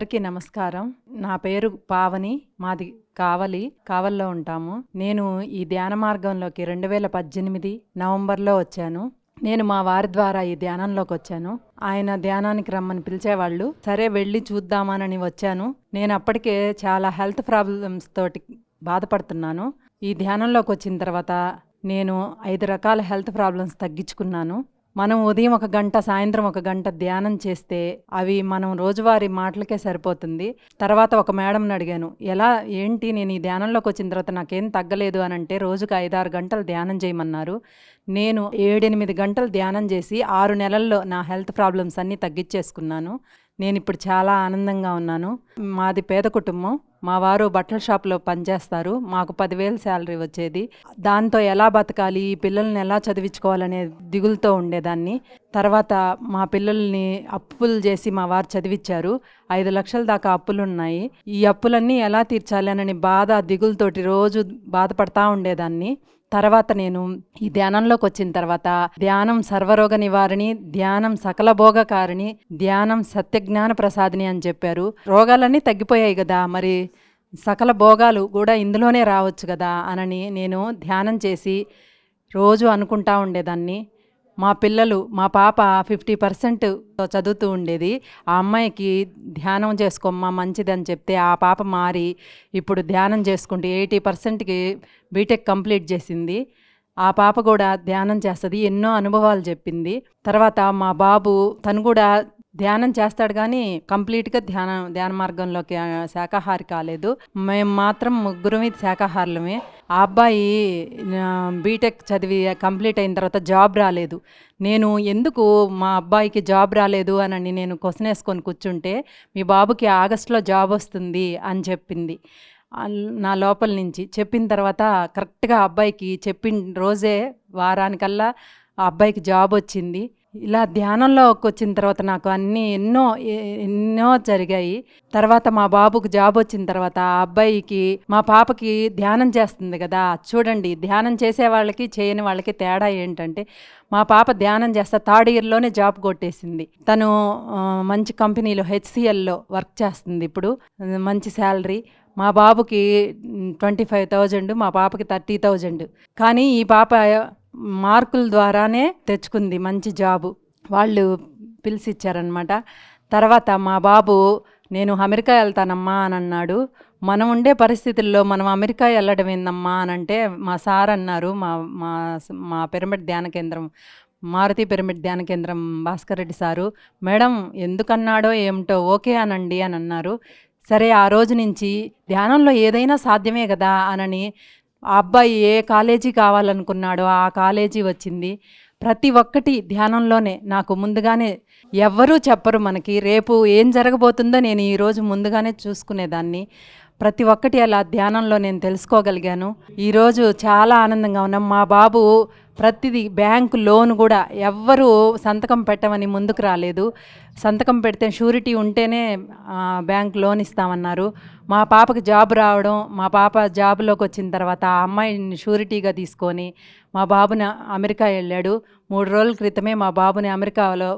అందరికీ నమస్కారం. నా పేరు పావని మాది కావలి కావల్లో ఉంటాము. నేను ఈ ధ్యాన మార్గంలోకి రెండు వేల పద్దెనిమిది నవంబర్లో వచ్చాను. నేను మా వారి ద్వారా ఈ ధ్యానంలోకి వచ్చాను. ఆయన ధ్యానానికి రమ్మని పిలిచేవాళ్ళు సరే వెళ్ళి చూద్దామనని వచ్చాను. నేను అప్పటికే చాలా హెల్త్ ప్రాబ్లమ్స్ తోటి బాధపడుతున్నాను. ఈ ధ్యానంలోకి వచ్చిన తర్వాత నేను ఐదు రకాల హెల్త్ ప్రాబ్లమ్స్ తగ్గించుకున్నాను. మనం ఉదయం ఒక గంట సాయంత్రం ఒక గంట ధ్యానం చేస్తే అవి మనం రోజువారీ మాటలకే సరిపోతుంది. తర్వాత ఒక మేడంని అడిగాను ఎలా ఏంటి నేను ఈ ధ్యానంలోకి వచ్చిన తర్వాత నాకేం తగ్గలేదు అని అంటే రోజుకు ఐదారు గంటలు ధ్యానం చేయమన్నారు. నేను ఏడెనిమిది గంటలు ధ్యానం చేసి ఆరు నెలల్లో నా హెల్త్ ప్రాబ్లమ్స్ అన్నీ తగ్గించేసుకున్నాను. నేను ఇప్పుడు చాలా ఆనందంగా ఉన్నాను. మాది పేద కుటుంబం. మా వారు బట్టల షాప్లో పనిచేస్తారు. మాకు పదివేలు శాలరీ వచ్చేది. దాంతో ఎలా బతకాలి? ఈ పిల్లల్ని ఎలా చదివించుకోవాలనే దిగులతో ఉండేదాన్ని. తర్వాత మా పిల్లల్ని అప్పులు చేసి మా వారు చదివించారు ఐదు లక్షల దాకా అప్పులు ఉన్నాయి ఈ అప్పులన్నీ ఎలా తీర్చాలి? అని బాధ దిగులతోటి రోజు బాధపడతా ఉండేదాన్ని. తర్వాత నేను ఈ ధ్యానంలోకి వచ్చిన తర్వాత ధ్యానం సర్వరోగ నివారణి ధ్యానం సకల భోగకారిణి ధ్యానం సత్యజ్ఞాన ప్రసాదిని అని చెప్పారు. రోగాలన్నీ తగ్గిపోయాయి కదా మరి సకల భోగాలు కూడా ఇందులోనే రావచ్చు కదా అనని నేను ధ్యానం చేసి రోజు అనుకుంటా ఉండేదాన్ని. మా పిల్లలు మా పాప ఫిఫ్టీ పర్సెంట్ చదువుతూ ఉండేది. ఆ అమ్మాయికి ధ్యానం చేసుకోమ్మా మంచిది అని చెప్తే ఆ పాప మారి ఇప్పుడు ధ్యానం చేసుకుంటే ఎయిటీ పర్సెంట్కి బీటెక్ కంప్లీట్ చేసింది. ఆ పాప కూడా ధ్యానం చేస్తుంది ఎన్నో అనుభవాలు చెప్పింది. తర్వాత మా బాబు తను కూడా ధ్యానం చేస్తాడు కానీ కంప్లీట్గా ధ్యానం ధ్యాన మార్గంలోకి శాకాహారి కాలేదు. మేము మాత్రం ముగ్గురమే శాకాహారులమే ఆ అబ్బాయి బీటెక్ చదివి కంప్లీట్ అయిన తర్వాత జాబ్ రాలేదు. నేను ఎందుకు మా అబ్బాయికి జాబ్ రాలేదు అని నేను క్వశ్చన్ వేసుకొని కూర్చుంటే మీ బాబుకి ఆగస్టులో జాబ్ వస్తుంది అని చెప్పింది. నా లోపల నుంచి చెప్పిన తర్వాత కరెక్ట్గా అబ్బాయికి చెప్పిన రోజే వారానికల్లా ఆ అబ్బాయికి జాబ్ వచ్చింది. ఇలా ధ్యానంలోకి వచ్చిన తర్వాత నాకు అన్నీ ఎన్నో ఎన్నో జరిగాయి. తర్వాత మా బాబుకు జాబ్ వచ్చిన తర్వాత ఆ అబ్బాయికి మా పాపకి ధ్యానం చేస్తుంది కదా. చూడండి ధ్యానం చేసే వాళ్ళకి చేయని వాళ్ళకి తేడా ఏంటంటే మా పాప ధ్యానం చేస్తా థర్డ్ ఇయర్లోనే జాబ్ కొట్టేసింది. తను మంచి కంపెనీలో హెచ్సిఎల్లో వర్క్ చేస్తుంది ఇప్పుడు. మంచి శాలరీ. మా బాబుకి ట్వంటీ ఫైవ్ థౌజండ్ మా పాపకి థర్టీ థౌజండ్. కానీ ఈ పాప మార్కుల ద్వారానే తెచ్చుకుంది మంచి జాబు. వాళ్ళు పిలిచిచ్చారనమాట తర్వాత మా బాబు నేను అమెరికా వెళ్తానమ్మా అని అన్నాడు. మనం ఉండే పరిస్థితుల్లో మనం అమెరికా వెళ్ళడం ఏందమ్మా అని అంటే మా సార్ అన్నారు మా మా మా పిరమిడ్ ధ్యాన కేంద్రం మారుతి పిరమిడ్ ధ్యాన కేంద్రం భాస్కర్ రెడ్డి సారు మేడం ఎందుకన్నాడో ఏమిటో ఓకే అనండి అని అన్నారు. సరే ఆ రోజు నుంచి ధ్యానంలో ఏదైనా సాధ్యమే కదా అనని ఆ అబ్బాయి ఏ కాలేజీ కావాలనుకున్నాడో ఆ కాలేజీ వచ్చింది. ప్రతి ఒక్కటి ధ్యానంలోనే. నాకు ముందుగానే ఎవ్వరూ చెప్పరు మనకి. రేపు ఏం జరగబోతుందో నేను ఈరోజు ముందుగానే చూసుకునేదాన్ని. ప్రతి ఒక్కటి అలా ధ్యానంలో నేను తెలుసుకోగలిగాను. ఈరోజు చాలా ఆనందంగా ఉన్నాం. మా బాబు ప్రతిదీ బ్యాంకు లోన్ కూడా ఎవ్వరూ సంతకం పెట్టమని ముందుకు రాలేదు. సంతకం పెడితే షూరిటీ ఉంటేనే బ్యాంక్ లోన్ ఇస్తామన్నారు. మా పాపకి జాబ్ రావడం మా పాప జాబ్లోకి వచ్చిన తర్వాత ఆ అమ్మాయిని షూరిటీగా తీసుకొని మా బాబుని అమెరికా వెళ్ళాడు. మూడు రోజుల క్రితమే మా బాబుని అమెరికాలో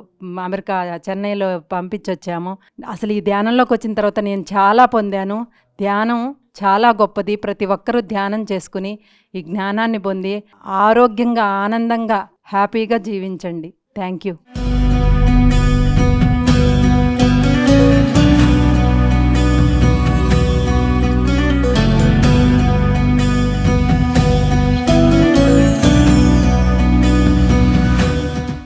అమెరికా చెన్నైలో పంపించొచ్చాము. అసలు ఈ ధ్యానంలోకి వచ్చిన తర్వాత నేను చాలా పొందాను. ధ్యానం చాలా గొప్పది. ప్రతి ఒక్కరూ ధ్యానం చేసుకుని ఈ జ్ఞానాన్ని పొంది ఆరోగ్యంగా ఆనందంగా హ్యాపీగా జీవించండి. Thank you.